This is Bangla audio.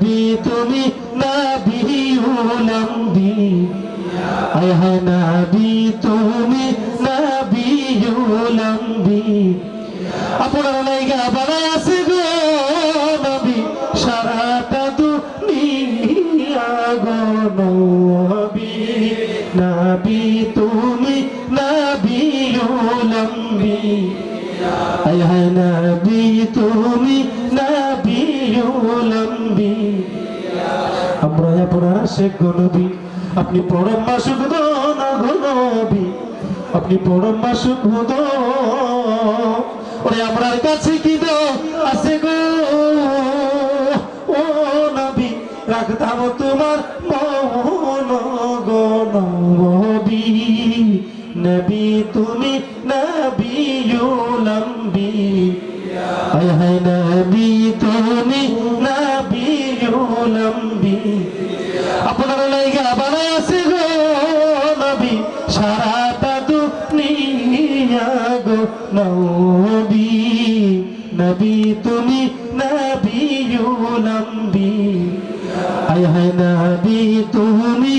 নবী তুমি নবী নবী আহ নবী তুমি নবী নবী আপনার নাইগা বানায় আছে গো নবী। সারাটা দুনিয়া গো নবী। নবী তুমি নবী নবী আহ নবী তুমি আমরা আপনার শেখ নবী আপনি পরম মাসুক নবী আপনি পরম মাসুক ওরে আমরার কাছে কি গো? ও রাখতাম তোমার মন নবী। তুমি নবী আয় নবী, তুমি নবী লম্বী আপনার লাইগা বানায় আছে গো নবী সারাটা গো নবী। নবী, তুমি নবী লম্বী আয় নবী, তুমি